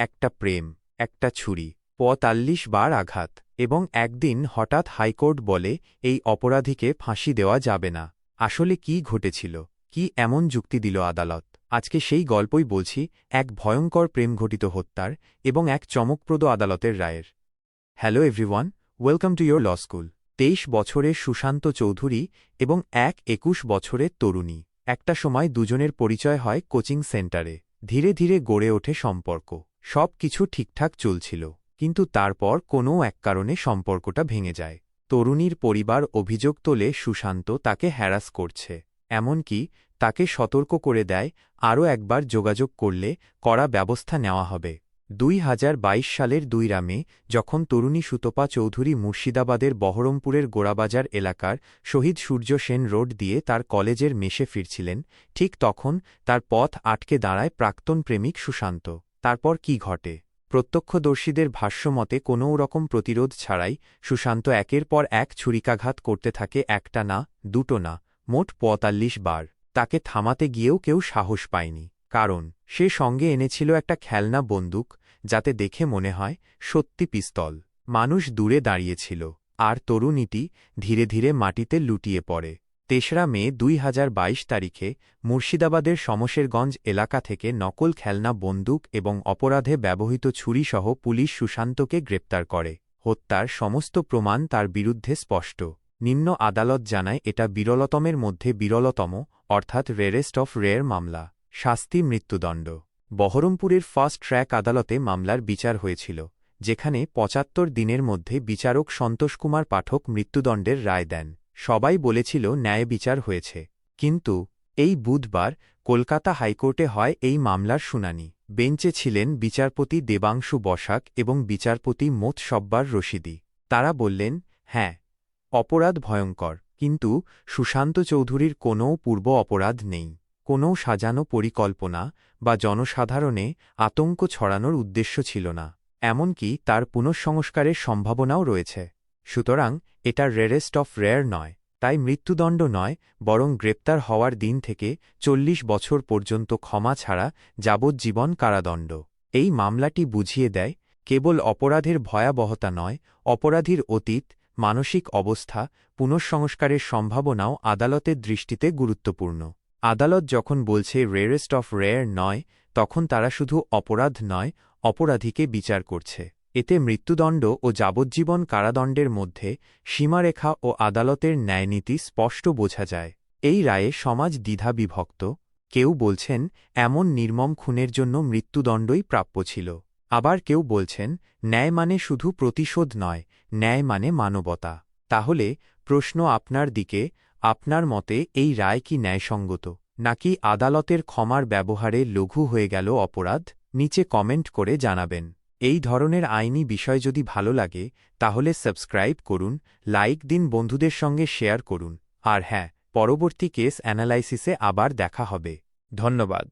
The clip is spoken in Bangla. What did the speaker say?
একটা প্রেম, একটা ছুরি, পঁয়তাল্লিশ বার আঘাত এবং একদিন হঠাৎ হাইকোর্ট বলে এই অপরাধীকে ফাঁসি দেওয়া যাবে না। আসলে কি ঘটেছিল? কি এমন যুক্তি দিল আদালত? আজকে সেই গল্পই বলছি, এক ভয়ঙ্কর প্রেমঘটিত হত্যার এবং এক চমকপ্রদ আদালতের রায়ের। Hello everyone, welcome to your law school. তেইশ বছরের সুশান্ত চৌধুরী এবং এক একুশ বছরের তরুণী। একটা সময় দুজনের পরিচয় হয় কোচিং সেন্টারে। ধীরে ধীরে গড়ে ওঠে সম্পর্ক। সব কিছু ঠিকঠাক চলছিল, কিন্তু তারপর কোনো এক কারণে সম্পর্কটা ভেঙে যায়। তরুণীর পরিবার অভিযোগ তোলে সুশান্ত তাকে হ্যারাস করছে, এমনকি তাকে সতর্ক করে দেয়, আরও একবার যোগাযোগ করলে কড়া ব্যবস্থা নেওয়া হবে। দুই হাজার বাইশ সালের দুই রামে, যখন তরুণী সুতপা চৌধুরী মুর্শিদাবাদের বহরমপুরের গোড়াবাজার এলাকার শহীদ সূর্য সেন রোড দিয়ে তার কলেজের মেশে ফিরছিলেন, ঠিক তখন তার পথ আটকে দাঁড়ায় প্রাক্তন প্রেমিক সুশান্ত। তারপর কি ঘটে? প্রত্যক্ষদর্শীদের ভাষ্যমতে কোনও রকম প্রতিরোধ ছাড়াই সুশান্ত একের পর এক ছুরিকাঘাত করতে থাকে একটা না, দুটো না, মোট পঁয়তাল্লিশ বার। তাকে থামাতে গিয়েও কেউ সাহস পায়নি। কারণ, সে সঙ্গে এনেছিল একটা খেলনা বন্দুক, যাতে দেখে মনে হয়, সত্যি পিস্তল। মানুষ দূরে দাঁড়িয়েছিল। আর তরুণীটি ধীরে ধীরে মাটিতে লুটিয়ে পড়ে। তেসরা মে দুই হাজার বাইশ তারিখে মুর্শিদাবাদের সমশেরগঞ্জ এলাকা থেকে নকল খেলনা, বন্দুক এবং অপরাধে ব্যবহৃত ছুরিসহ পুলিশ সুশান্তকে গ্রেপ্তার করে। হত্যার সমস্ত প্রমাণ তার বিরুদ্ধে স্পষ্ট। নিম্ন আদালত জানায়, এটা বিরলতমের মধ্যে বিরলতম, অর্থাৎ রেরেস্ট অফ রেয়ার মামলা। শাস্তি মৃত্যুদণ্ড। বহরমপুরের ফার্স্ট ট্র্যাক আদালতে মামলার বিচার হয়েছিল, যেখানে পঁচাত্তর দিনের মধ্যে বিচারক সন্তোষ কুমার পাঠক মৃত্যুদণ্ডের রায় দেন। সবাই বলেছিল ন্যায় বিচার হয়েছে। কিন্তু এই বুধবার কলকাতা হাইকোর্টে হয় এই মামলার শুনানি। বেঞ্চে ছিলেন বিচারপতি দেবাংশু বসাক এবং বিচারপতি মোত সব্বার রশিদি। তারা বললেন হ্যাঁ অপরাধ ভয়ঙ্কর, কিন্তু সুশান্ত চৌধুরীর কোনও পূর্ব অপরাধ নেই। কোনও সাজানো পরিকল্পনা বা জনসাধারণে আতঙ্ক ছড়ানোর উদ্দেশ্য ছিল না, এমনকি তার পুনঃসংস্কারের সম্ভাবনাও রয়েছে। সুতরাং এটা রেরেস্ট অফ রেয়ার নয়, তাই মৃত্যুদণ্ড নয়, বরং গ্রেপ্তার হওয়ার দিন থেকে চল্লিশ বছর পর্যন্ত ক্ষমা ছাড়া যাবজ্জীবন কারাদণ্ড। এই মামলাটি বুঝিয়ে দেয়, কেবল অপরাধের ভয়াবহতা নয়, অপরাধীর অতীত, মানসিক অবস্থা, পুনঃসংস্কারের সম্ভাবনাও আদালতের দৃষ্টিতে গুরুত্বপূর্ণ। আদালত যখন বলছে রেরেস্ট অফ রেয়ার নয়, তখন তারা শুধু অপরাধ নয়, অপরাধীকে বিচার করছে। এতে মৃত্যুদণ্ড ও যাবজ্জীবন কারাদণ্ডের মধ্যে সীমারেখা ও আদালতের ন্যায়নীতি স্পষ্ট বোঝা যায়। এই রায়ে সমাজ দ্বিধা বিভক্ত কেউ বলছেন, এমন নির্মম খুনের জন্য মৃত্যুদণ্ডই প্রাপ্য ছিল। আবার কেউ বলছেন, ন্যায় মানে শুধু প্রতিশোধ নয়, ন্যায় মানে মানবতা। তাহলে, প্রশ্ন আপনার দিকে, আপনার মতে এই রায় কি ন্যায়সঙ্গত, নাকি আদালতের ক্ষমার ব্যবহারে লঘু হয়ে গেল অপরাধ? নিচে কমেন্ট করে জানাবেন। এই ধরনের আইনি বিষয় যদি ভালো লাগে, তাহলে সাবস্ক্রাইব করুন, লাইক দিন বন্ধুদের সঙ্গে শেয়ার করুন। আর হ্যাঁ পরবর্তী কেস অ্যানালাইসিসে আবার দেখা হবে। ধন্যবাদ।